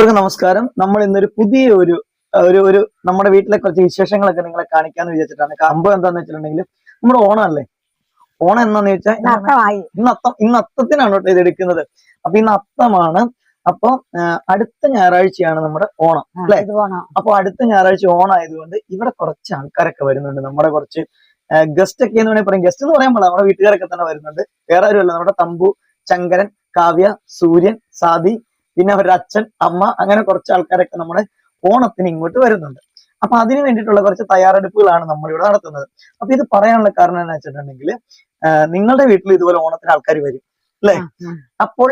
എല്ലാവർക്കും നമസ്കാരം. നമ്മൾ ഇന്നൊരു പുതിയ ഒരു ഒരു ഒരു നമ്മുടെ വീട്ടിലെ കുറച്ച് വിശേഷങ്ങളൊക്കെ നിങ്ങളെ കാണിക്കാന്ന് വിചാരിച്ചിട്ടാണ്. സംഭവം എന്താന്ന് വെച്ചിട്ടുണ്ടെങ്കിൽ നമ്മുടെ ഓണം അല്ലേ? ഓണം എന്താന്ന് വെച്ചാൽ ഇന്ന് അത്തം ഇന്ന് അത്തത്തിനാണ് കേട്ടോ ഇത് എടുക്കുന്നത്. അപ്പൊ ഇന്ന് അത്തമാണ്. അപ്പൊ അടുത്ത ഞായറാഴ്ചയാണ് നമ്മുടെ ഓണം അല്ലെ? അപ്പൊ അടുത്ത ഞായറാഴ്ച ഓണം ആയതുകൊണ്ട് ഇവിടെ കുറച്ച് ആൾക്കാരൊക്കെ വരുന്നുണ്ട്. നമ്മുടെ കുറച്ച് ഗസ്റ്റ് ഒക്കെ എന്ന് വേണമെങ്കിൽ പറയും. ഗസ്റ്റ് എന്ന് പറയാൻ പാടില്ല. നമ്മുടെ വീട്ടുകാരൊക്കെ തന്നെ വരുന്നുണ്ട്. വേറെ ആരുമല്ല. നമ്മുടെ തമ്പു ശങ്കരൻ കാവ്യ സൂര്യൻ സാദി പിന്നെ അവരുടെ അച്ഛൻ അമ്മ അങ്ങനെ കുറച്ച് ആൾക്കാരൊക്കെ നമ്മുടെ ഓണത്തിന് ഇങ്ങോട്ട് വരുന്നുണ്ട്. അപ്പൊ അതിന് വേണ്ടിയിട്ടുള്ള കുറച്ച് തയ്യാറെടുപ്പുകളാണ് നമ്മളിവിടെ നടത്തുന്നത്. അപ്പൊ ഇത് പറയാനുള്ള കാരണം എന്ന് വെച്ചിട്ടുണ്ടെങ്കിൽ നിങ്ങളുടെ വീട്ടിൽ ഇതുപോലെ ഓണത്തിന് ആൾക്കാർ വരും അല്ലെ. അപ്പോൾ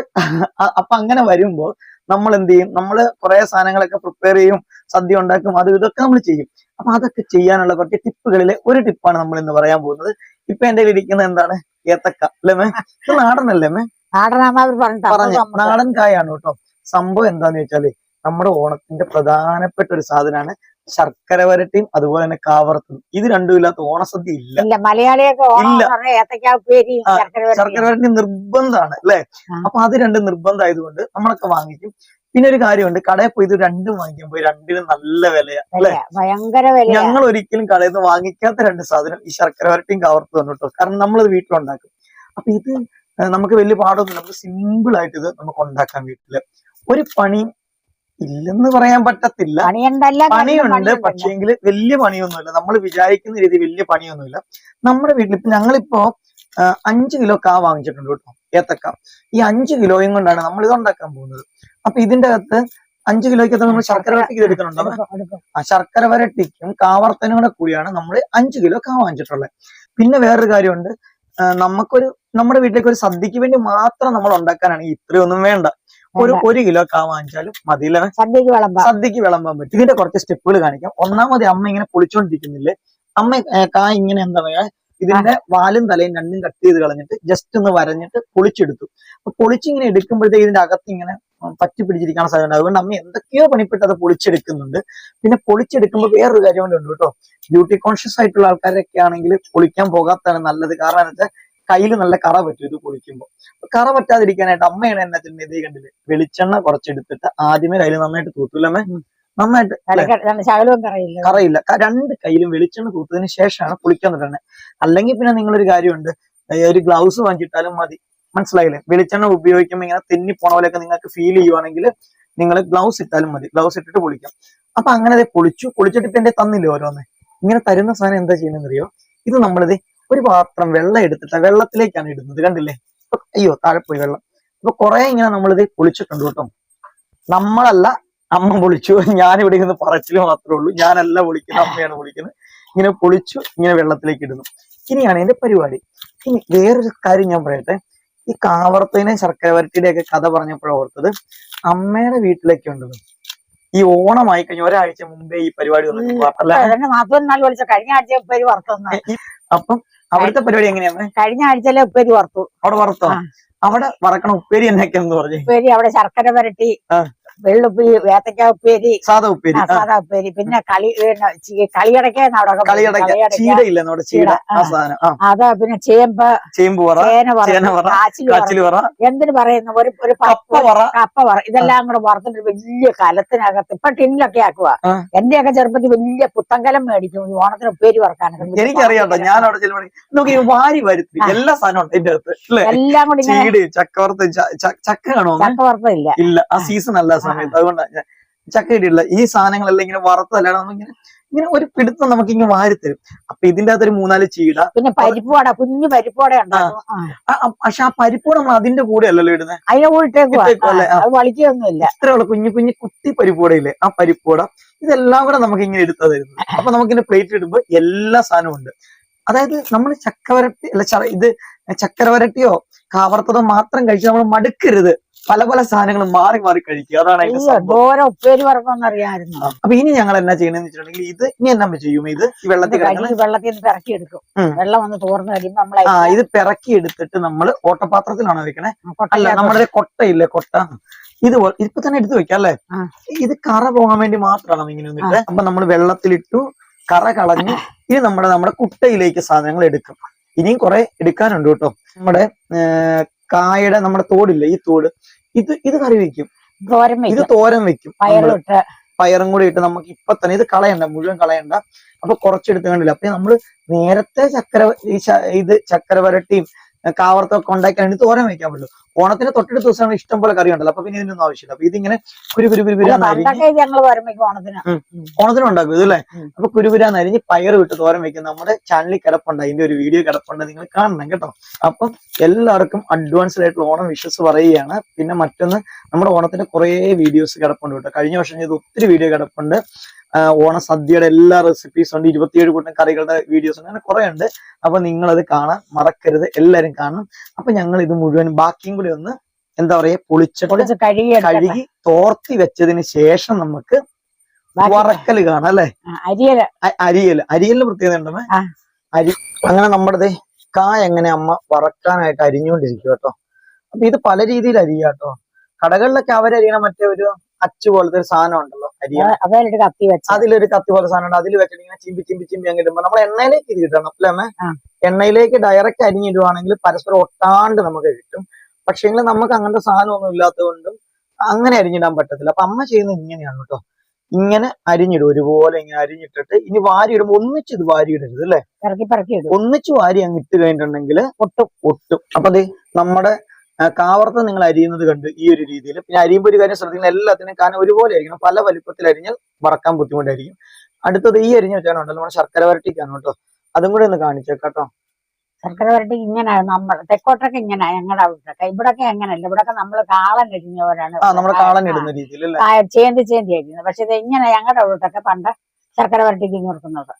അപ്പൊ അങ്ങനെ വരുമ്പോൾ നമ്മൾ എന്ത് ചെയ്യും? നമ്മൾ കുറെ സാധനങ്ങളൊക്കെ പ്രിപ്പയർ ചെയ്യും സദ്യ ഉണ്ടാക്കും അത് ഇതൊക്കെ നമ്മൾ ചെയ്യും. അപ്പൊ അതൊക്കെ ചെയ്യാനുള്ള കുറച്ച് ടിപ്പുകളിലെ ഒരു ടിപ്പാണ് നമ്മൾ ഇന്ന് പറയാൻ പോകുന്നത്. ഇപ്പൊ എന്റെ ഇരിക്കുന്നത് എന്താണ്? ഏത്തക്ക അല്ലേ മേ? ഇത് നാടനല്ലേ മേ? നാടൻ കായാണ് കേട്ടോ. സംഭവം എന്താന്ന് വെച്ചാൽ നമ്മുടെ ഓണത്തിന്റെ പ്രധാനപ്പെട്ട ഒരു സാധനമാണ് ശർക്കര വരട്ടിയും അതുപോലെ തന്നെ കാവർത്തും ഇത് രണ്ടും ഇല്ലാത്ത ഓണസദ്യ ഇല്ല. മലയാളിയൊക്കെ ശർക്കര വരട്ടി. നിർബന്ധമാണ് അല്ലെ. അപ്പൊ അത് രണ്ടും നിർബന്ധമായതുകൊണ്ട് നമ്മളൊക്കെ വാങ്ങിക്കും. പിന്നെ ഒരു കാര്യമുണ്ട് കടയിൽ പോയി ഇത് രണ്ടും പോയി രണ്ടിനും നല്ല വിലയാണ് അല്ലെ? ഭയങ്കര വില ഞങ്ങൾ ഒരിക്കലും കടയിൽ നിന്ന് വാങ്ങിക്കാത്ത രണ്ട് സാധനം ഈ ശർക്കര വരട്ടിയും കാവർത്തും കേട്ടോ. കാരണം നമ്മളത് വീട്ടിലുണ്ടാക്കും. അപ്പൊ ഇത് നമുക്ക് വലിയ പാടൊന്നുമില്ല നമുക്ക് സിമ്പിൾ ആയിട്ട് ഇത് നമുക്ക് ഉണ്ടാക്കാൻ വീട്ടിൽ. ഒരു പണി ഇല്ലെന്ന് പറയാൻ പറ്റത്തില്ല. പണിയുണ്ടല്ല പണിയുണ്ട്. പക്ഷേങ്കിൽ വലിയ പണിയൊന്നുമില്ല. നമ്മൾ വിചാരിക്കുന്ന രീതി വലിയ പണിയൊന്നുമില്ല. നമ്മുടെ വീട്ടിൽ ഇപ്പൊ ഞങ്ങളിപ്പോ അഞ്ചു കിലോ കാ വാങ്ങിച്ചിട്ടുണ്ട് കേട്ടോ ഏത്തക്ക. ഈ അഞ്ച് കിലോയും കൊണ്ടാണ് നമ്മൾ ഇത് ഉണ്ടാക്കാൻ പോകുന്നത്. അപ്പൊ ഇതിന്റെ അകത്ത് അഞ്ച് കിലോയ്ക്ക് നമ്മൾ ശർക്കര വരട്ടിക്ക് എടുക്കുന്നുണ്ടോ ആ ശർക്കര വരട്ടിക്കും കാവർത്തനും കൂടെ കൂടിയാണ് നമ്മൾ അഞ്ച് കിലോ കാ വാങ്ങിച്ചിട്ടുള്ളത്. പിന്നെ വേറൊരു കാര്യമുണ്ട്. നമുക്കൊരു നമ്മുടെ വീട്ടിലേക്ക് ഒരു സദ്യക്ക് വേണ്ടി മാത്രം നമ്മൾ ഉണ്ടാക്കാനാണ് ഇത്രയൊന്നും വേണ്ട. ഒരു ഒരു കിലോ കാ വാങ്ങിച്ചാലും മതിയില്ല സദ്യക്ക് വിളമ്പാ. സദ്യക്ക് വിളമ്പാൻ പറ്റും. ഇതിന്റെ കുറച്ച് സ്റ്റെപ്പുകൾ കാണിക്കാം. ഒന്നാമത് അമ്മ ഇങ്ങനെ പൊളിച്ചോണ്ടിരിക്കുന്നില്ലേ? അമ്മ കാ ഇങ്ങനെ എന്താ പറയാ ഇതിന്റെ വാലും തലയും രണ്ടും കട്ട് ചെയ്ത് കളഞ്ഞിട്ട് ജസ്റ്റ് ഒന്ന് വരഞ്ഞിട്ട് പൊളിച്ചെടുത്തു. അപ്പൊ പൊളിച്ചിങ്ങനെ എടുക്കുമ്പോഴത്തേക്ക് ഇതിന്റെ അകത്ത് ഇങ്ങനെ പറ്റി പിടിച്ചിരിക്കാൻ സാധ്യത അതുകൊണ്ട് അമ്മ എന്തൊക്കെയോ പണിപ്പെട്ട് അത് പൊളിച്ചെടുക്കുന്നുണ്ട്. പിന്നെ പൊളിച്ചെടുക്കുമ്പോൾ വേറൊരു കാര്യം കൂടെ ഉണ്ട് കേട്ടോ. ബ്യൂട്ടി കോൺഷ്യസ് ആയിട്ടുള്ള ആൾക്കാരൊക്കെ ആണെങ്കിൽ പൊളിക്കാൻ പോകാത്തതാണ് നല്ലത്. കാരണം എന്താ കയ്യിൽ നല്ല കറ പറ്റും ഇത് കുളിക്കുമ്പോൾ കറ പറ്റാതിരിക്കാനായിട്ട് അമ്മയാണ് എന്നെ തന്നെ ഇതേ കണ്ടില്ലേ? വെളിച്ചെണ്ണ കുറച്ചെടുത്തിട്ട് ആദ്യമേ കയ്യിൽ നന്നായിട്ട് തൂത്തൂലമ്മേ അമ്മ? നന്നായിട്ട് കറിയില്ല? രണ്ട് കയ്യിലും വെളിച്ചെണ്ണ തൂത്തതിന് ശേഷമാണ് കുളിക്കാൻ തുടങ്ങുന്നത്. അല്ലെങ്കിൽ പിന്നെ നിങ്ങളൊരു കാര്യമുണ്ട്. ഒരു ഗ്ലൗസ് വാങ്ങിച്ചിട്ടാലും മതി. മനസ്സിലായില്ലേ? വെളിച്ചെണ്ണ ഉപയോഗിക്കുമ്പോൾ ഇങ്ങനെ തെന്നി പോണ പോലെയൊക്കെ നിങ്ങൾക്ക് ഫീൽ ചെയ്യുവാണെങ്കിൽ നിങ്ങൾ ഗ്ലൗസ് ഇട്ടാലും മതി. ഗ്ലൗസ് ഇട്ടിട്ട് പൊളിക്കാം അപ്പൊ അങ്ങനെ പൊളിച്ചു പൊളിച്ചിട്ട് ഇപ്പൊ എന്റെ തന്നില്ലേ ഓരോന്ന്? ഇങ്ങനെ തരുന്ന സാധനം എന്താ ചെയ്യുന്നറിയോ ഇത് നമ്മളിത് ഒരു പാത്രം വെള്ളം എടുത്തിട്ട് വെള്ളത്തിലേക്കാണ് ഇടുന്നത് കണ്ടില്ലേ? അയ്യോ താഴെ പോയി വെള്ളം. അപ്പൊ കുറെ ഇങ്ങനെ നമ്മളിത് പൊളിച്ചിട്ടുണ്ട് കേട്ടോ. നമ്മളല്ല അമ്മ പൊളിച്ചു ഇവിടെ ഇരുന്ന് പറച്ചിൽ മാത്രമേ ഉള്ളൂ. ഞാനല്ല പൊളിക്കുന്നത് അമ്മയാണ് പൊളിക്കുന്നത് ഇങ്ങനെ പൊളിച്ചു ഇങ്ങനെ വെള്ളത്തിലേക്ക് ഇടുന്നു. ഇനിയാണ് എന്റെ പരിപാടി. ഇനി വേറൊരു കാര്യം ഞാൻ പറയട്ടെ. ഈ കാവർത്തേനെ ശർക്കര വരട്ടിയുടെ ഒക്കെ കഥ പറഞ്ഞപ്പോഴാണ് ഓർത്തത് അമ്മയുടെ വീട്ടിലേക്ക് ഉണ്ടത് ഈ ഓണമായി കഴിഞ്ഞ ഒരാഴ്ച മുമ്പേ ഈ പരിപാടി അപ്പം അവിടുത്തെ പരിപാടി എങ്ങനെയാണ്? കഴിഞ്ഞ ആഴ്ചയിലെ ഉപ്പേരി വറുത്തു. അവിടെ വറുത്തോ? അവിടെ വറക്കണ ഉപ്പേരി എന്നൊക്കെയെന്ന് പറഞ്ഞു. ഉപ്പേരി അവിടെ ശർക്കര പുരട്ടി. വെള്ളുപ്പേരി വേത്തക്ക ഉപ്പേരി സാധാ ഉപ്പേരി സാധാ ഉപ്പേരി പിന്നെ കളി കളിയടക്കാന്ന് അവിടെ ഒക്കെ പറയും. കളിയടക്ക. കളിയടക്ക. ചീട ചീട, ആ. ആ. സാധനം. ആ. അത് പിന്നെ ചേമ്പ ചേമ്പ് പറ ചേന ചേന വറ. കാച്ചിൽ കാച്ചിൽ പറ എന്തിനു പറയുന്നു? ഒരു ഒരു കപ്പ പറ ഇതെല്ലാം കൂടെ വറുത്തിട്ട് വലിയ കലത്തിനകത്ത് ഇപ്പൊ ടിന്നിലൊക്കെ ആക്കുക. എന്റെയൊക്കെ ചെറുപ്പത്തിൽ വലിയ പുത്തങ്കലം മേടിക്കും. ഓണത്തിന് ഉപ്പേരി വറക്കാനൊക്കെ എനിക്കറിയാം ഞാൻ അവിടെ നമുക്ക് നോക്കി വാരി വരുത്തി. എല്ലാ സാധനവും എന്റെ അടുത്ത് എല്ലാം കൂടി ചീടയും ചക്ക കാണോ ചക്ക വറുത്തില്ല ഇല്ല. ആ സീസൺ അല്ല സമയത്ത് അതുകൊണ്ടാണ് ഞാൻ ചക്ക ഇടിയുള്ള ഈ സാധനങ്ങളെല്ലാം ഇങ്ങനെ വറുത്തല്ലാതെ നമുക്കിങ്ങനെ ഇങ്ങനെ ഒരു പിടുത്തം നമുക്ക് ഇങ്ങനെ വാരി തരും അപ്പൊ ഇതിന്റെ അകത്തൊരു മൂന്നാൽ ചീട. പിന്നെ പരിപ്പുവട കുഞ്ഞു പരിപ്പുവട പക്ഷെ ആ പരിപ്പ് നമ്മൾ അതിന്റെ കൂടെ അല്ലല്ലോ ഇടുന്നത് അതിനെ കൂടിട്ടേക്കുവാ ഇട്ടേക്കുവല്ലേ? അത് വളിക്കൊന്നുമില്ല ഇത്രയുള്ള കുഞ്ഞു കുഞ്ഞു കുട്ടി പരിപ്പുവടയില്ലേ? ആ പരിപ്പൂട ഇതെല്ലാം കൂടെ നമുക്ക് ഇങ്ങനെ എടുത്താ തരുന്നത് അപ്പൊ നമുക്കിങ്ങനെ പ്ലേറ്റ് ഇടുമ്പോൾ എല്ലാ സാധനവും ഉണ്ട്. അതായത് നമ്മൾ ചക്കവരട്ടി അല്ല ഇത് ചക്കര വരട്ടിയോ കാവർത്തതോ മാത്രം കഴിച്ച് നമ്മൾ മടുക്കരുത്. പല പല സാധനങ്ങൾ മാറി മാറി കഴിക്കുക. അതാണ് അതിന്റെ സംഭവം. ഉപ്പേരി അറിയാമായിരുന്നു അപ്പൊ ഇനി ഞങ്ങൾ എന്നാ ചെയ്യണമെന്ന് വെച്ചിട്ടുണ്ടെങ്കിൽ ഇത് ഇനി എന്നാ ചെയ്യും? ഇത് ഈ ഇത് വെള്ളത്തിൽ കിടക്കുന്ന കഴുകി വെള്ളത്തിൽ നിന്ന് പിറക്കി എടുക്കും ഉം. വെള്ളം ഒന്ന് തോർന്ന് കഴിയുമ്പോ നമ്മളെ ആ ഇത് പിറക്കി എടുത്തിട്ട് നമ്മൾ ഓട്ടപാത്രത്തിലാണോ വെക്കണേ? അല്ല നമ്മുടെ കൊട്ടയില്ലേ കൊട്ട? ഇത് ഇപ്പൊ തന്നെ എടുത്തു വെക്കാം അല്ലേ? ആ. ഇത് കറ പോകാൻ വേണ്ടി മാത്രമാണ് ഇങ്ങനെ വന്നിട്ട് അപ്പൊ നമ്മൾ വെള്ളത്തിലിട്ടു കറ കളഞ്ഞു ഇനി നമ്മുടെ നമ്മുടെ കുട്ടയിലേക്ക് സാധനങ്ങൾ എടുക്കും. ഇനിയും കുറെ എടുക്കാനുണ്ട് കേട്ടോ. നമ്മുടെ ഏർ, കായയുടെ നമ്മുടെ തോടില്ലേ ഈ തോട്. ഇത് ഇത് കറി വെക്കും. തോരൻ ഇത് തോരൻ വെക്കും. പയറിട്ട് പയറും കൂടി ഇട്ട് നമുക്ക് ഇപ്പൊ തന്നെ ഇത് കളയണ്ട മുഴുവൻ കളയണ്ട. അപ്പൊ കുറച്ചെടുത്ത് കണ്ടില്ല അപ്പൊ നമ്മൾ നേരത്തെ ചക്കര ഈ ഇത് ചക്കര വരട്ടിയും ഏഹ് കാവർത്തൊക്കെ ഉണ്ടാക്കി തോരൻ വെക്കാൻ പറ്റുള്ളൂ. ഓണത്തിന് തൊട്ടടുത്ത ദിവസമാണ് ഇഷ്ടം പോലെ കറി ഉണ്ടല്ലോ. അപ്പൊ പിന്നെ ഇതിനൊന്നും ആവശ്യമില്ല. അപ്പൊ ഇതിങ്ങനെ ഓണത്തിന്. ഉണ്ടാക്കും ഇതല്ലേ? അപ്പൊ കുരുകുരാന്ന് അരിഞ്ഞ് പയർ വിട്ട് തോരം വെക്കും നമ്മുടെ ചാനലിൽ കിടപ്പുണ്ട് അതിന്റെ ഒരു വീഡിയോ കിടപ്പുണ്ട് നിങ്ങൾ കാണണം കേട്ടോ. അപ്പം എല്ലാവർക്കും അഡ്വാൻസ്ഡ് ആയിട്ടുള്ള ഓണം വിഷസ് പറയുകയാണ്. പിന്നെ മറ്റൊന്ന് നമ്മുടെ ഓണത്തിന്റെ കുറേ വീഡിയോസ് കിടപ്പുണ്ട് കേട്ടോ. കഴിഞ്ഞ വർഷം ചെയ്ത് ഒത്തിരി വീഡിയോ കിടപ്പുണ്ട്. ആ, ഓണ സദ്യയുടെ എല്ലാ റെസിപ്പീസും ഉണ്ട്. ഇരുപത്തിയേഴ് കൂട്ടം കറികളുടെ വീഡിയോസ് ഉണ്ട്. അങ്ങനെ കുറെ ഉണ്ട്. അപ്പൊ അത് കാണാൻ മറക്കരുത്. എല്ലാരും കാണണം. അപ്പൊ ഞങ്ങൾ ഇത് മുഴുവൻ ബാക്കിയും കൂടി ഒന്ന് എന്താ പറയാ പൊളിച്ചിട്ട് പൊളിച്ച് കഴുകി കഴുകി തോർത്തി വെച്ചതിന് ശേഷം നമുക്ക് വറക്കൽ കാണാം അല്ലെ? അരിയല. അരിയൽ. അരിയലിന് പ്രത്യേകത ഉണ്ടോ. അരി അങ്ങനെ നമ്മുടെ കായ എങ്ങനെ അമ്മ വറക്കാനായിട്ട് അരിഞ്ഞുകൊണ്ടിരിക്കും കേട്ടോ അപ്പൊ ഇത് പല രീതിയിൽ അരിയാട്ടോ കടകളിലൊക്കെ അവരരിയണ മറ്റേ ഒരു അച്ചു പോലത്തെ ഒരു സാധനം ഉണ്ടല്ലോ. അരിയണ കത്തി വെച്ച. അതിലൊരു കത്തി പോലെ സാധനം അതിൽ വെച്ചിട്ട് ഇങ്ങനെ ചിമ്പി ചിമ്പി ചിമ്പി അങ്ങ് ഇടുമ്പോ നമ്മൾ എണ്ണയിലേക്ക് ഇത് കിട്ടണം. അല്ലേ അമ്മ? എണ്ണയിലേക്ക് ഡയറക്റ്റ് അരിഞ്ഞിടുവാണെങ്കിൽ പരസ്പരം ഒട്ടാണ്ട് നമുക്ക് കിട്ടും. പക്ഷേ നമുക്ക് അങ്ങനത്തെ സാധനമൊന്നും ഇല്ലാത്തതുകൊണ്ടും അങ്ങനെ അരിഞ്ഞിടാൻ പറ്റത്തില്ല. അപ്പൊ അമ്മ ചെയ്യുന്നത് ഇങ്ങനെയാണ് കേട്ടോ. ഇങ്ങനെ അരിഞ്ഞിടും. ഒരുപോലെ ഇങ്ങനെ അരിഞ്ഞിട്ടിട്ട് ഇനി വാരി ഇടുമ്പോ ഒന്നിച്ച് ഇത് വാരി ഇടരുത് അല്ലേ? ഒന്നിച്ച് വാരി അങ്ങ് ഇട്ട് കഴിഞ്ഞിട്ടുണ്ടെങ്കിൽ ഒട്ടും. ഒട്ടും. അപ്പൊ ദേ നമ്മുടെ കാവർത്ത് നിങ്ങൾ അരിയുന്നത് കണ്ട് ഈ ഒരു രീതിയിൽ. പിന്നെ അരിയുമ്പോൾ ഒരു കാര്യം ശ്രദ്ധിക്കണം എല്ലാത്തിനും കാരണം ഒരുപോലെ ആയിരിക്കണം. പല വലിപ്പത്തിൽ അരിഞ്ഞ് വറക്കാൻ ബുദ്ധിമുട്ടായിരിക്കും. അടുത്തത് ഈ അരിഞ്ഞ വെച്ചാണുണ്ടല്ലോ നമ്മുടെ ശർക്കര വരട്ടിക്കാണ് കേട്ടോ. അതും കൂടെ ഒന്ന് കാണിച്ചേക്കാട്ടോ. ശർക്കര വരട്ടി ഇങ്ങനെയാണ് നമ്മൾ തെക്കോട്ടൊക്കെ ഇങ്ങനെ ഞങ്ങളുടെ അവിടൊക്കെ ഇവിടൊക്കെ എങ്ങനെയല്ല ഇവിടൊക്കെ നമ്മൾ കാളൻ ഇടിഞ്ഞവരാണ് ആ നമ്മുടെ കാളൻ ഇടുന്ന രീതിയിൽ ചേന്തി ചേന്തി അരിയുന്നത്. പക്ഷെ ഇത് ഇങ്ങനെ ഞങ്ങളുടെ അവിടൊക്കെ പണ്ട് ശർക്കര വരട്ടിക്ക് ഞുറുക്കുന്നത്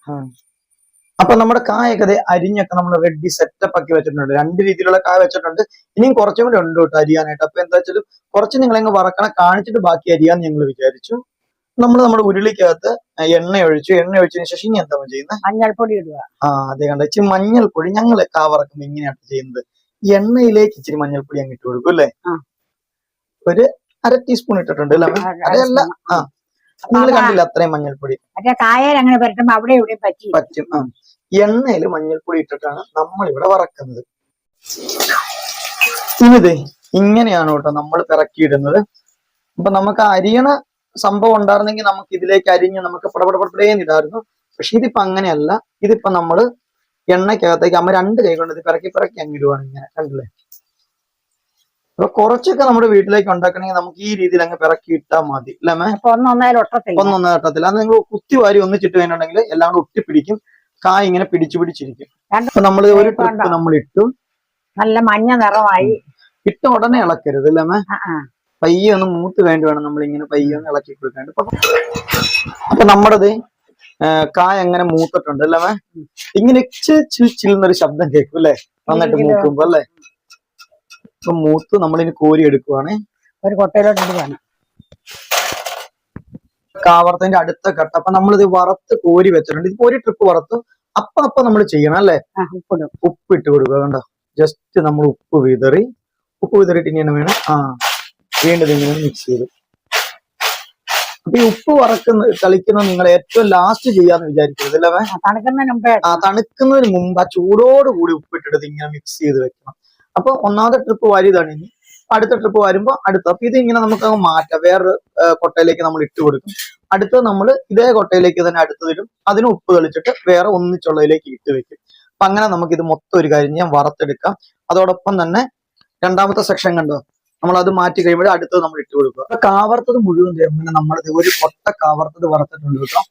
അപ്പൊ നമ്മുടെ കായൊക്കെ അരിഞ്ഞൊക്കെ നമ്മൾ റെഡി സെറ്റപ്പ് ആക്കി വെച്ചിട്ടുണ്ട്. രണ്ട് രീതിയിലുള്ള കായ വെച്ചിട്ടുണ്ട്. ഇനിയും കുറച്ചും കൂടെ ഉണ്ട് കേട്ടോ അരിയാനായിട്ട്. അപ്പൊ എന്താ വെച്ചാലും കുറച്ച് നിങ്ങൾ അങ്ങ് വറക്കണം കാണിച്ചിട്ട് ബാക്കി അരിയാന്ന് ഞങ്ങൾ വിചാരിച്ചു. നമ്മൾ നമ്മുടെ ഉരുളിക്കകത്ത് എണ്ണ ഒഴിച്ചു. എണ്ണ ഒഴിച്ചതിന് ശേഷം ഇനി എന്താ ചെയ്യുന്നത് മഞ്ഞൾപ്പൊടി ഇടുക. ആ അതെ കണ്ട. ഇച്ചിരി മഞ്ഞൾപ്പൊടി ഞങ്ങൾ കാവറക്കുമ്പോ ഇങ്ങനെയാണ് ചെയ്യുന്നത്. എണ്ണയിലേക്ക് ഇച്ചിരി മഞ്ഞൾപ്പൊടി അങ്ങ് ഇട്ട് കൊടുക്കും അല്ലേ? ഒരു അര ടീസ്പൂൺ ഇട്ടിട്ടുണ്ട് അല്ലേ അതല്ല ആ. നിങ്ങൾ കണ്ടില്ല അത്രയും മഞ്ഞൾപ്പൊടി? അങ്ങനെ പരട്ടുമ്പോ അവിടെ പറ്റി പറ്റും ആ. എണ്ണയിൽ മഞ്ഞൾപ്പൊടി ഇട്ടിട്ടാണ് നമ്മൾ ഇവിടെ വറക്കുന്നത്. ഇനിത് ഇങ്ങനെയാണ് കേട്ടോ നമ്മൾ പിറക്കിയിടുന്നത്. അപ്പൊ നമുക്ക് അരിയണ സംഭവം ഉണ്ടായിരുന്നെങ്കിൽ നമുക്ക് ഇതിലേക്ക് അരിഞ്ഞ് നമുക്ക് പടപടപടേന്ന് ഇടായിരുന്നു പക്ഷെ ഇതിപ്പോ അങ്ങനെയല്ല. ഇതിപ്പോ നമ്മൾ എണ്ണയ്ക്കകത്തേക്ക് അമ്മ രണ്ട് കൈ കൊണ്ട് ഇത് പിറക്കി പിറക്കി അങ്ങിടുവാണ് ഇങ്ങനെ കണ്ടില്ലേ? അപ്പൊ കുറച്ചൊക്കെ നമ്മുടെ വീട്ടിലേക്ക് ഉണ്ടാക്കണമെങ്കിൽ നമുക്ക് ഈ രീതിയിൽ അങ്ങ് പിറക്കി ഇട്ടാൽ മതി. അല്ലേ അമ്മേ? അപ്പൊ ഒന്നൊന്നായാലും ഒട്ടത്തില്ല. ഒന്നൊന്നും അത് നിങ്ങൾ കുത്തി വാരി ഒന്നിച്ചിട്ട് കഴിഞ്ഞിട്ടുണ്ടെങ്കിൽ എല്ലാം കൂടെ ഒട്ടിപ്പിടിക്കും. കായ് ഇങ്ങനെ പിടിച്ചു പിടിച്ചിരിക്കും. അപ്പൊ നമ്മൾ ഒരു ട്രിപ്പ് നമ്മൾ ഇട്ടു നല്ല മഞ്ഞ നിറമായി. ഇട്ട ഉടനെ ഇളക്കരുത് അല്ലേ. പയ്യെ ഒന്ന് മൂത്ത് വേണ്ടി വേണം നമ്മൾ ഇങ്ങനെ പയ്യെ ഒന്ന് ഇളക്കി കൊടുക്കാണ്ട് അപ്പൊ നമ്മുടെ നമ്മുടേത് കായ അങ്ങനെ മൂത്തിട്ടുണ്ട് അല്ലേ? ഇങ്ങനെ ചിൽന്നൊരു ശബ്ദം കേൾക്കും അല്ലേ? നന്നായിട്ട് മൂക്കുമ്പോ അല്ലേ? അപ്പൊ മൂത്ത് നമ്മളിനി കോരി എടുക്കുവാണേ. ഒരു കൊട്ടയിലോട്ട് ഇടുകയാണ് കാവർത്തിന്റെ അടുത്ത ഘട്ടം. അപ്പൊ നമ്മളിത് വറുത്ത് കോരി വെച്ചിട്ടുണ്ട്. ഇപ്പൊ ഒരു ട്രിപ്പ് വറുത്ത് അപ്പൊ അപ്പൊ നമ്മൾ ചെയ്യണം അല്ലേ? ഉപ്പിട്ട് ഉപ്പ് ഇട്ട് കൊടുക്കുക കണ്ടോ? ജസ്റ്റ് നമ്മൾ ഉപ്പ് വിതറി. ഉപ്പ് വിതറിയിട്ട് ഇങ്ങനെ വേണം? ആ വീണ്ടും ഇങ്ങനെ മിക്സ് ചെയ്ത്. അപ്പൊ ഈ ഉപ്പ് വറക്കുന്ന കളിക്കുന്ന നിങ്ങൾ ഏറ്റവും ലാസ്റ്റ് ചെയ്യാന്ന് വിചാരിക്കരുത് അല്ലേ ആ, തണുക്കുന്നതിന് മുമ്പേ ആ തണുക്കുന്നതിന് മുമ്പ് ആ ചൂടോട് കൂടി ഉപ്പിട്ടിട്ട് ഇങ്ങനെ മിക്സ് ചെയ്ത് വെക്കണം. അപ്പൊ ഒന്നാമത്തെ ട്രിപ്പ് വാരിയതാണ് ഇനി അടുത്ത ട്രിപ്പ് വരുമ്പോൾ അടുത്ത അപ്പൊ ഇത് ഇങ്ങനെ നമുക്ക് മാറ്റാം. വേറൊരു കൊട്ടയിലേക്ക് നമ്മൾ ഇട്ട് കൊടുക്കും. അടുത്തത് നമ്മൾ ഇതേ കൊട്ടയിലേക്ക് തന്നെ അടുത്തതിലും അതിന് ഉപ്പ് തെളിച്ചിട്ട് വേറെ ഒന്നിച്ചുള്ളതിലേക്ക് ഇട്ട് വെക്കും. അപ്പൊ അങ്ങനെ നമുക്ക് ഇത് മൊത്തം ഒരു കാര്യം ഞാൻ വറുത്തെടുക്കാം. അതോടൊപ്പം തന്നെ രണ്ടാമത്തെ സെക്ഷൻ കണ്ടോ? നമ്മൾ അത് മാറ്റി കഴിയുമ്പോൾ അടുത്തത് നമ്മൾ ഇട്ട് കൊടുക്കുക. കാവർത്തത് മുഴുവൻ ഇങ്ങനെ നമ്മൾ ഒരു കൊട്ട കാവർത്തത് വറുത്തിട്ടുണ്ട് കേട്ടോ.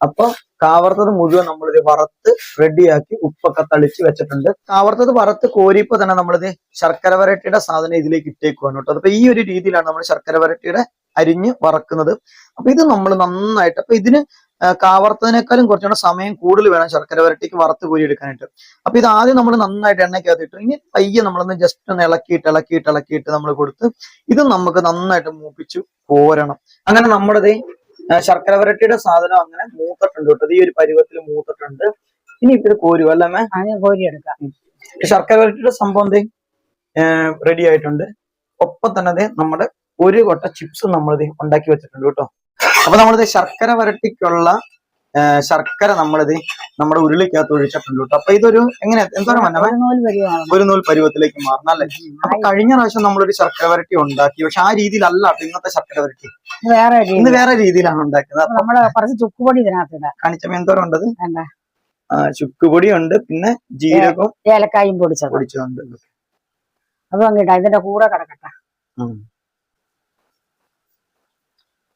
അപ്പൊ കാവർത്തത് മുഴുവൻ നമ്മളിത് വറുത്ത് റെഡിയാക്കി ഉപ്പൊക്കെ തളിച്ച് വെച്ചിട്ടുണ്ട്. കാവർത്തത് വറുത്ത് കോരിയപ്പോ തന്നെ നമ്മളിത് ശർക്കര വരട്ടിയുടെ സാധനം ഇതിലേക്ക് ഇട്ടേക്കുവാണ് കേട്ടോ. അപ്പൊ ഈ ഒരു രീതിയിലാണ് നമ്മൾ ശർക്കര വരട്ടിയുടെ അരിഞ്ഞ് വറക്കുന്നത്. അപ്പൊ ഇത് നമ്മൾ നന്നായിട്ട് അപ്പൊ ഇതിന് കാവർത്തതിനേക്കാളും കുറച്ചുകൂടെ സമയം കൂടുതൽ വേണം ശർക്കര വരട്ടിക്ക് വറുത്ത് കോരി എടുക്കാനായിട്ട് അപ്പൊ ഇത് ആദ്യം നമ്മൾ നന്നായിട്ട് എണ്ണയ്ക്കകത്ത് ഇട്ടു. ഇനി പയ്യെ നമ്മളൊന്ന് ജസ്റ്റ് ഒന്ന് ഇളക്കിയിട്ട് ഇളക്കിയിട്ട് ഇളക്കിയിട്ട് നമ്മൾ കൊടുത്ത് ഇത് നമുക്ക് നന്നായിട്ട് മൂപ്പിച്ചു കോരണം. അങ്ങനെ നമ്മുടെ ശർക്കര വരട്ടിയുടെ സാധനം അങ്ങനെ മൂത്തിട്ടുണ്ട് കേട്ടോ. ഈ ഒരു പരുവത്തിൽ മൂത്തിട്ടുണ്ട്. ഇനി ഇത് കോരുക അല്ലേ കോരിയെടുക്കാം. കോരി എടുക്കാം ശർക്കര വരട്ടിയുടെ സംഭവം ദേ റെഡി ആയിട്ടുണ്ട്. ഒപ്പം തന്നെ ദേ നമ്മുടെ ഒരു കൊട്ട ചിപ്സ് നമ്മളിത് ഉണ്ടാക്കി വെച്ചിട്ടുണ്ട് കേട്ടോ. അപ്പൊ നമ്മളിത് ശർക്കര വരട്ടിക്കുള്ള ശർക്കര നമ്മളിത് നമ്മുടെ ഉരുളിക്കകത്ത് ഒഴിച്ചിട്ടുണ്ട് കേട്ടോ. അപ്പൊ ഇതൊരു എങ്ങനെ എന്തോരം വന്നവ ഒരു നൂൽ പരുവത്തിലേക്ക് മാറണം അല്ലെ? അപ്പൊ കഴിഞ്ഞ പ്രാവശ്യം നമ്മളൊരു ശർക്കര വരട്ടി ഉണ്ടാക്കി. പക്ഷെ ആ രീതിയിലല്ല ഇന്നത്തെ ശർക്കര വരട്ടി. വേറെ ഇന്ന് വേറെ രീതിയിലാണ് ഉണ്ടാക്കുന്നത് നമ്മൾ കുറച്ച് ചുക്കുപൊടി ഇതിനകത്ത് കാണിച്ചപ്പോ എന്തോരം ഉണ്ടത് ചുക്കുപൊടി ഉണ്ട് പിന്നെ ജീരകവും ഏലക്കായും പൊടിച്ചത്. പൊടിച്ചതുണ്ട്. അതും അങ്ങിട്ടാ ഇതിന്റെ കൂടെ കിടക്കട്ടെ.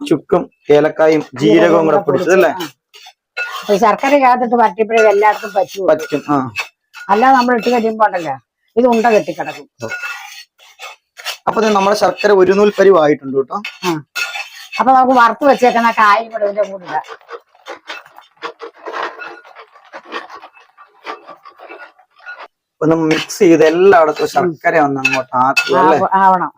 ചുക്കും ഏലക്കായും ജീരകവും കൂടെ പൊടിച്ചത് അല്ലേ? ഈ എല്ലാവർക്കും വരട്ടിപ്പോഴേ എല്ലായിടത്തും പറ്റുള്ളൂ പറ്റും ആ. അല്ലാതെ നമ്മൾ ഇട്ട് കഴിയുമ്പോ ഉണ്ടല്ലോ. ഇത് ഉണ്ട കെട്ടിക്കിടക്കും. അപ്പൊ നമ്മുടെ ശർക്കര ഒരു നൂൽ പരിവായിട്ടുണ്ട് കേട്ടോ. അപ്പൊ നമുക്ക് വറുത്ത് വെച്ചേക്കുന്ന കായും കൂടെ ഇതിന്റെ കൂടെ ഒന്ന് മിക്സ് ചെയ്ത് എല്ലായിടത്തും ശർക്കര ഒന്ന് അങ്ങോട്ട് ആക്കുക ആവണം.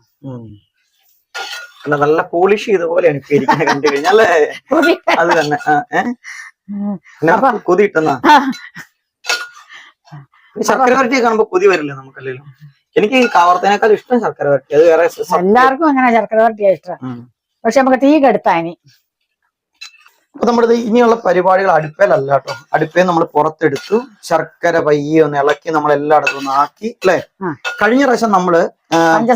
അല്ല, നല്ല പോളിഷ് ചെയ്ത പോലെയാണ് ഇപ്പൊ ഇരിക്കുന്നത് കണ്ടു കഴിഞ്ഞാലേ അത് തന്നെ കൊതി കിട്ടുന്ന ശർക്കര വരട്ടി കാണുമ്പോ കൊതി വരില്ലേ നമുക്കല്ലല്ലോ എനിക്ക് ഈ കാവർത്തേനേക്കാൾ ഇഷ്ടം ശർക്കര വരട്ടി. അത് വേറെ എല്ലാവർക്കും അങ്ങനെ ശർക്കര വരട്ടിയാ ഇഷ്ടം. പക്ഷെ നമുക്ക് തീ കെടുത്താ ഇനി. അപ്പൊ നമ്മുടെ ഇനിയുള്ള പരിപാടികൾ അടുപ്പേലല്ല കേട്ടോ. അടുപ്പയിൽ നമ്മൾ പുറത്തെടുത്തു. ശർക്കര പയ്യ ഒന്ന് ഇളക്കി നമ്മൾ എല്ലായിടത്തും ഒന്ന് ആക്കി അല്ലെ? കഴിഞ്ഞ പ്രാവശ്യം നമ്മൾ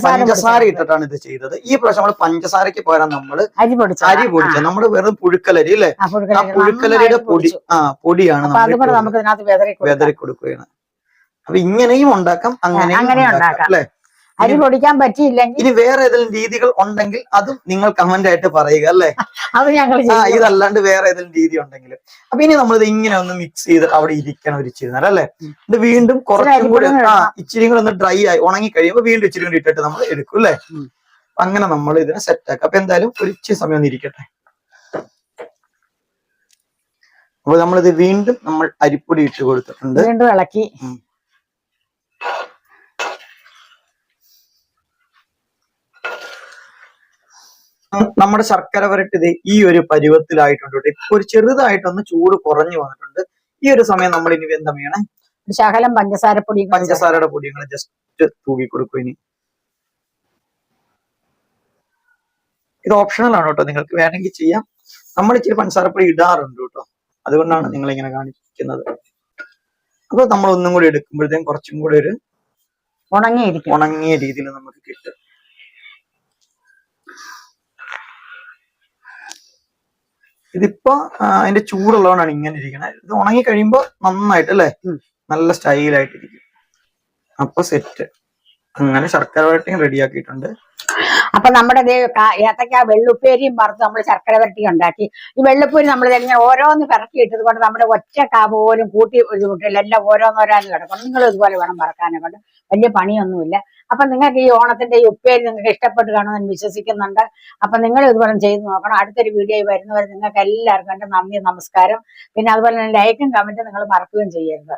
പഞ്ചസാര ഇട്ടിട്ടാണ് ഇത് ചെയ്തത്. ഈ പ്രാവശ്യം നമ്മൾ പഞ്ചസാരക്ക് പകരം നമ്മൾ അരി പൊടിച്ച അരി പൊടിച്ച നമ്മൾ വെറും പുഴുക്കലരി അല്ലെ? ആ പുഴുക്കലരിയുടെ പൊടി ആ പൊടിയാണ് നമ്മൾ വെതറി കൊടുക്കാം. കൊടുക്കുകയാണ് അപ്പൊ ഇങ്ങനെയും ഉണ്ടാക്കാം അങ്ങനെയും അങ്ങനെ ഉണ്ടാക്കാം ഉണ്ടാക്കാം. അല്ലെ? അരി പൊടിക്കാൻ പറ്റിയില്ലെങ്കിൽ ഇനി വേറെ ഏതെങ്കിലും രീതികൾ ഉണ്ടെങ്കിൽ അതും നിങ്ങൾ കമന്റ് ആയിട്ട് പറയുക അല്ലേ? അത് ഞങ്ങൾ ആ ഇതല്ലാണ്ട് വേറെ ഏതെങ്കിലും രീതി ഉണ്ടെങ്കിൽ. അപ്പൊ ഇനി നമ്മളിത് ഇങ്ങനെ ഒന്ന് മിക്സ് ചെയ്ത് അവിടെ ഇരിക്കണം ഒരു ഇച്ചിരി നേരം അല്ലെ? ഇത് വീണ്ടും കുറച്ചും കൂടി ആ. ഇച്ചിരി കൂടെ ഒന്ന് ഡ്രൈ ആയി ഉണങ്ങി കഴിയുമ്പോൾ വീണ്ടും ഇച്ചിരി കൂടി ഇട്ടിട്ട് നമ്മൾ എടുക്കും അല്ലേ. അങ്ങനെ നമ്മൾ ഇതിനെ സെറ്റ് ആക്കാം. അപ്പൊ എന്തായാലും ഒരു ഇച്ചിരി സമയം ഒന്ന് ഇരിക്കട്ടെ. അപ്പൊ നമ്മളിത് വീണ്ടും നമ്മൾ അരിപ്പൊടി ഇട്ട് കൊടുത്തിട്ടുണ്ട്. വീണ്ടും ഇളക്കി. നമ്മുടെ ശർക്കര വരട്ടിത് ഈ ഒരു പരുവത്തിലായിട്ടുണ്ട്. ഇപ്പൊ ഒരു ചെറുതായിട്ടൊന്ന് ചൂട് കുറഞ്ഞു വന്നിട്ടുണ്ട്. ഈ ഒരു സമയം നമ്മൾ ഇനി എന്താ ചെയ്യണേ ഒരു ശകലം പഞ്ചസാര പൊടി പഞ്ചസാരയുടെ പൊടി ജസ്റ്റ് തൂവി കൊടുക്കും ഇനി. ഇത് ഓപ്ഷണൽ ആണ് കേട്ടോ. നിങ്ങൾക്ക് വേണമെങ്കിൽ ചെയ്യാം. നമ്മൾ ഇച്ചിരി പഞ്ചസാരപ്പൊടി ഇടാറുണ്ട് കേട്ടോ. അതുകൊണ്ടാണ് നിങ്ങൾ ഇങ്ങനെ കാണിക്കുന്നത് അപ്പൊ നമ്മൾ ഒന്നും കൂടി എടുക്കുമ്പോഴത്തേക്കും കുറച്ചും കൂടി ഒരു ഉണങ്ങിയ രീതിയിൽ നമുക്ക് കിട്ടും. ഇതിപ്പോ അതിന്റെ ചൂടുള്ളതുകൊണ്ടാണ് ഇങ്ങനെ ഇരിക്കുന്നത് ഇത് ഉണങ്ങി കഴിയുമ്പോ നന്നായിട്ട് അല്ലേ? നല്ല നല്ല സ്റ്റൈലായിട്ടിരിക്കും. അപ്പൊ സെറ്റ് അങ്ങനെ ശർക്കര വരട്ടിയും റെഡിയാക്കിയിട്ടുണ്ട്. അപ്പൊ നമ്മുടെ ഏത്തക്ക വെള്ളുപ്പേരിയും വറുത്ത് നമ്മൾ ശർക്കര വരട്ടി ഉണ്ടാക്കി. ഈ വെള്ളുപ്പേരി നമ്മൾ ഇങ്ങനെ ഓരോന്ന് പിറക്കി ഇട്ടത് കൊണ്ട് നമ്മുടെ ഒറ്റ കാ പോലും കൂട്ടി ഒഴിവിട്ടില്ല എല്ലാം ഓരോന്നോരോന്ന് കിടക്കണം നിങ്ങൾ ഇതുപോലെ വേണം വറക്കാനെ കൊണ്ട്. വലിയ പണിയൊന്നുമില്ല. അപ്പൊ നിങ്ങൾക്ക് ഈ ഓണത്തിന്റെ ഈ ഉപ്പേരി നിങ്ങൾക്ക് ഇഷ്ടപ്പെട്ട് കാണുമെന്ന് വിശ്വസിക്കുന്നുണ്ട്. അപ്പൊ നിങ്ങൾ ഇതുപോലെ ചെയ്ത് നോക്കണം. അടുത്തൊരു വീഡിയോ വരുന്നവരെ നിങ്ങൾക്ക് എല്ലാവർക്കും എന്റെ നന്ദി നമസ്കാരം. പിന്നെ അതുപോലെ തന്നെ ലൈക്കും കമന്റും നിങ്ങൾ മറക്കുകയും ചെയ്യരുത്.